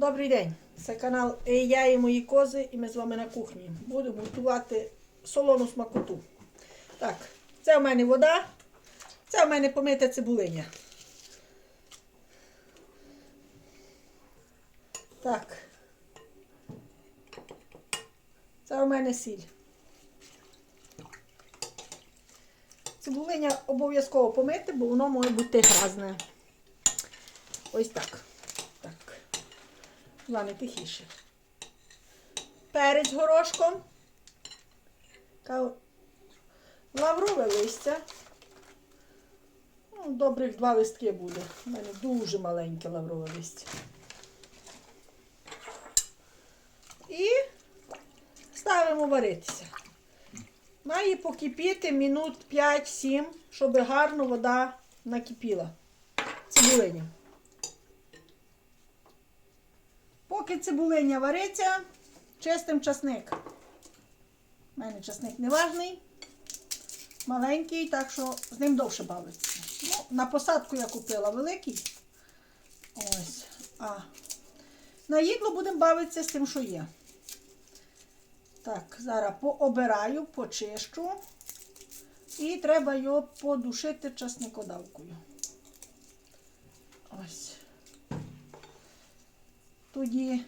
Добрий день! Це канал «Е, Я і мої кози, і ми з вами на кухні. Будемо готувати солону смакоту. Так, це в мене вода, це в мене помита цибулиня. Так. Це у мене сіль. Цибулиня обов'язково помити, бо воно може бути грязне. Ось. Так. Ладно, тихіше. Перець горошком. Лаврове листя. Ну, добрих два листки буде. У мене дуже маленьке лаврове листя. І ставимо варитися. Має покипіти минут 5-7, щоб гарно вода накипіла. Цибулиня. Поки цибулиня вариться, чистим часник. У мене часник не важний, маленький, так що з ним довше бавиться. Ну, на посадку я купила великий. Ось. А на їдло будемо бавитися з тим, що є. Так, зараз пообираю, почищу. І треба його подушити часникодавкою. Ось. Тоді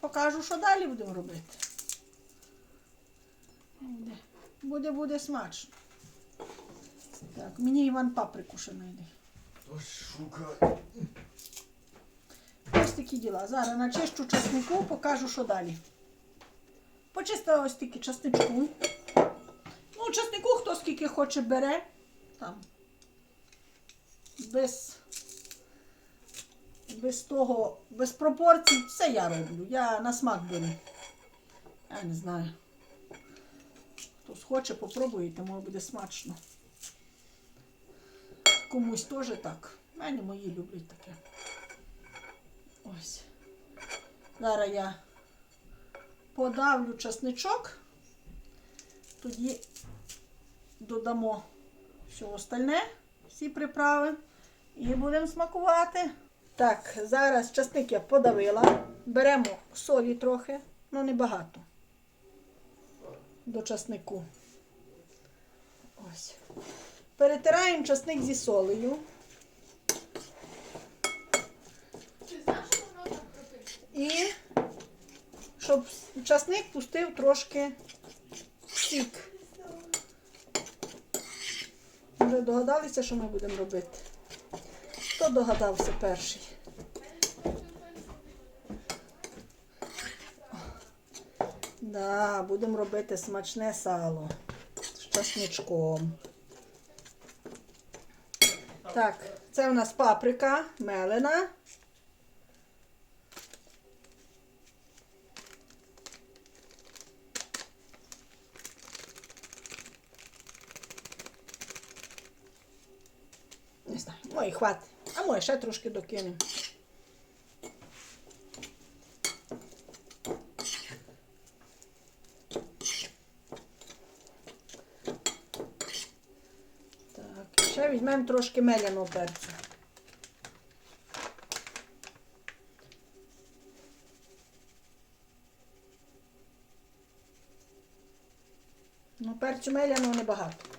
покажу, що далі будемо робити. Буде, буде, смачно. Так, мені Іван паприку ще знайде. Ось такі діла. Зараз начищу часнику, покажу, що далі. Почистила ось тільки часничку. Ну, часнику хто скільки хоче бере. Там. Без, без того, без пропорцій, все я роблю. Я на смак беру. Я не знаю. Хтось хоче, попробуйте, може буде смачно. Комусь теж так. У мене мої люблять таке. Ось. Зараз я подавлю часничок, тоді додамо все остальне, всі приправи, і будемо смакувати. Так, зараз часник я подавила. Беремо солі трохи, ну небагато. До часнику. Ось. Перетираємо часник зі солею. І щоб часник пустив трошки сік. Вже догадалися, що ми будемо робити? Хто догадався перший? Да, будемо робити смачне сало з часничком. Так, це у нас паприка мелена. Не знаю, може хватить. А може ще трошки докинемо. Так, ще візьмемо трошки меляного перцю. Ну, перцю меляного небагато.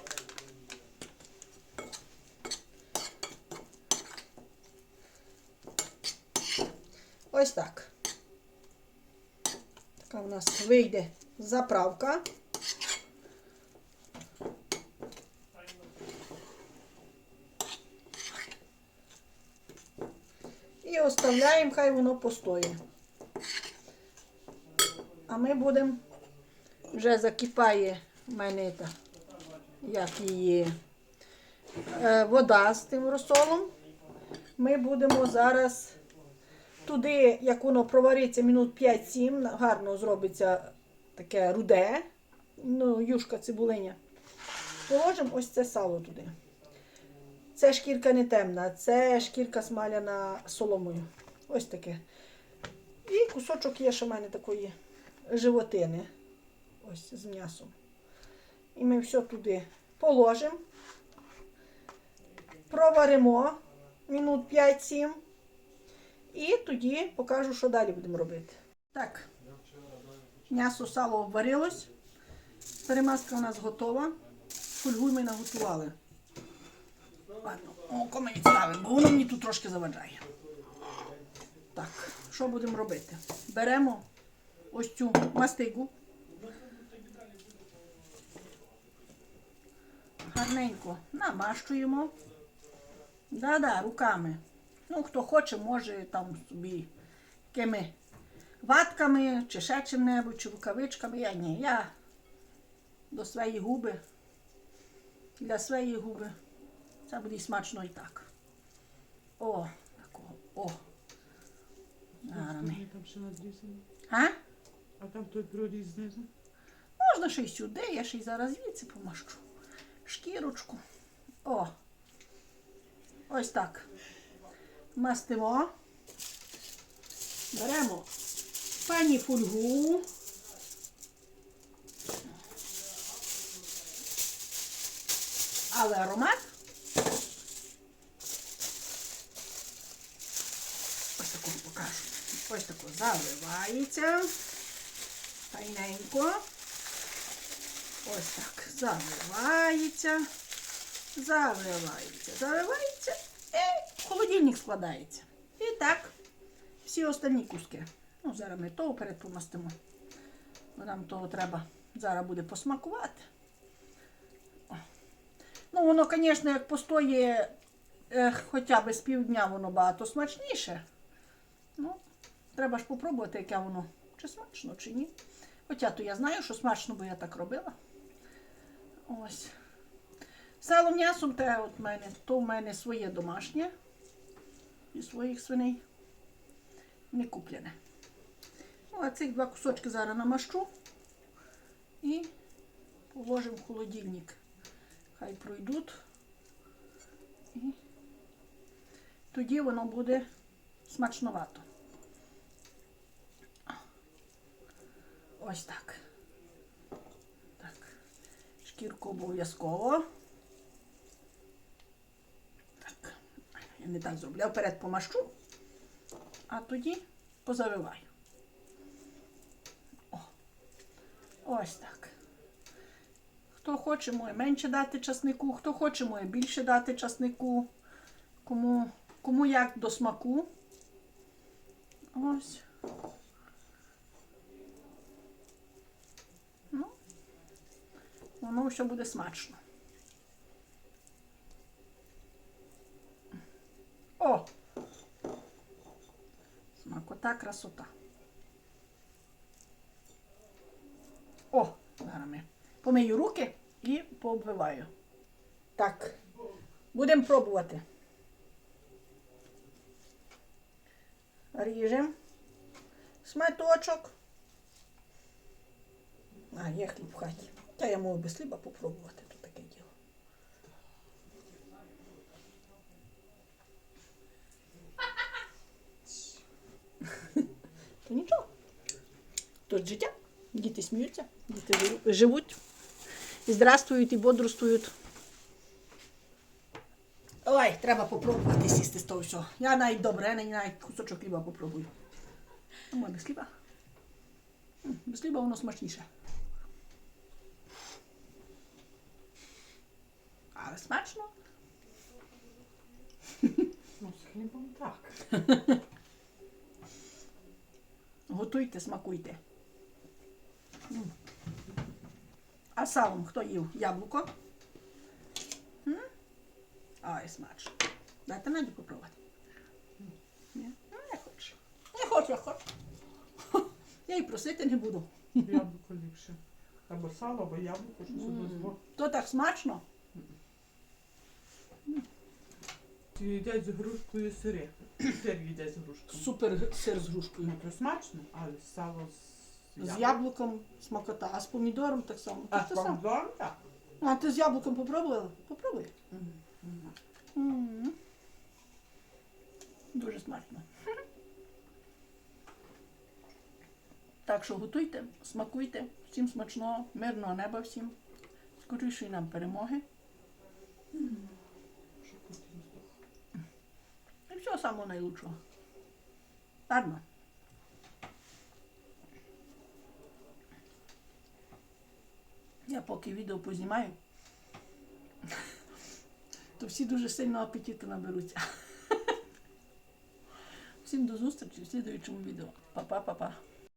Ось так. Така у нас вийде заправка. І оставляємо, хай воно постоє. А ми будемо, вже закипає в мене та, як її е, вода з тим розсолом. Ми будемо зараз туди, як воно провариться минут 5-7, гарно зробиться таке руде, ну, юшка цибулиня. Положимо ось це сало туди. Це шкірка не темна, це шкірка смаляна соломою. Ось таке. І кусочок є ще в мене такої животини. Ось з м'ясом. І ми все туди положимо, проваримо минут 5-7. І тоді покажу, що далі будемо робити. Так, м'ясо сало обварилось. Перемазка у нас готова. Фольгу ми наготували. Ладно, око ми відставимо, бо воно мені тут трошки заважає. Так, що будемо робити? Беремо ось цю мастигу. Гарненько намащуємо. Да-да, руками. Ну, хто хоче, може там собі якими ватками, чи ще чим-небудь, чи рукавичками. Я ні, я до своєї губи. Для своєї губи. Це буде смачно і так. О, такого. О. А? А там той проріз знизу. Можна ще й сюди, я ще й зараз звідси помащу. Шкірочку. О. Ось так. Мастимо. Беремо пані фольгу. Але аромат. Ось таку покажу. Ось таку заливається. Файненько. Ось так. Заливається. Заливається. Заливається. Холодильник складається. І так. Всі останні куски. Ну, зараз ми того перед помастимо. Бо нам того треба зараз буде посмакувати. Ну, воно, звісно, як постоє е, хоча б з півдня, воно багато смачніше. Ну, треба ж попробувати, яке воно. Чи смачно, чи ні. Хоча то я знаю, що смачно, бо я так робила. Ось. Сало м'ясом те от мене, то в мене своє домашнє. І своїх свиней. Не куплене. Ну, а цих два кусочки зараз намащу і положимо в холодильник. Хай пройдуть. І тоді воно буде смачновато. Ось так. Так. Шкірку обов'язково. Так. Я не так зроблю. Я вперед помащу, а тоді позавиваю. О. Ось так. Хто хоче, може менше дати часнику, хто хоче, може більше дати часнику. Кому, кому як до смаку. Ось. Ну, воно все буде смачно. О! Смакота, красота. О, зараз ми помию руки і пообвиваю. Так, будемо пробувати. Ріжемо сматочок. А, є хліб в хаті. Та я можу без хліба попробувати, то таке діло. То нічого. Тут життя. Діти сміються, діти живуть. І здравствують, і бодрствують. Ой, треба попробувати сісти з того всього. Я навіть добре, я навіть кусочок хліба попробую. Ну, без хліба. Без хліба воно смачніше. Але смачно. Ну, з хлібом так. Готуйте, смакуйте. А салом хто їв? Яблуко? М? Ай, смачно. Дайте Наді попробувати. Ні? Ну, не хочу. Не хочу, я хочу. Я і просити не буду. Яблуко ліпше. Або сало, або яблуко, що М. сюди То так смачно. Їдять з грушкою сири. Сир їдять з грушкою. Супер сир з грушкою. Ну, то смачно, але сало з, З яблуком смакота, а з помідором так само. А з помідором так. А ти з яблуком попробувала? Попробуй. Дуже смачно. Так що готуйте, смакуйте, всім смачного, мирного неба всім, скорішої нам перемоги і всього самого найлучшого. Ладно. Я поки відео познімаю, то всі дуже сильно апетиту наберуться. Всім до зустрічі в слідуючому відео. Па-па-па-па.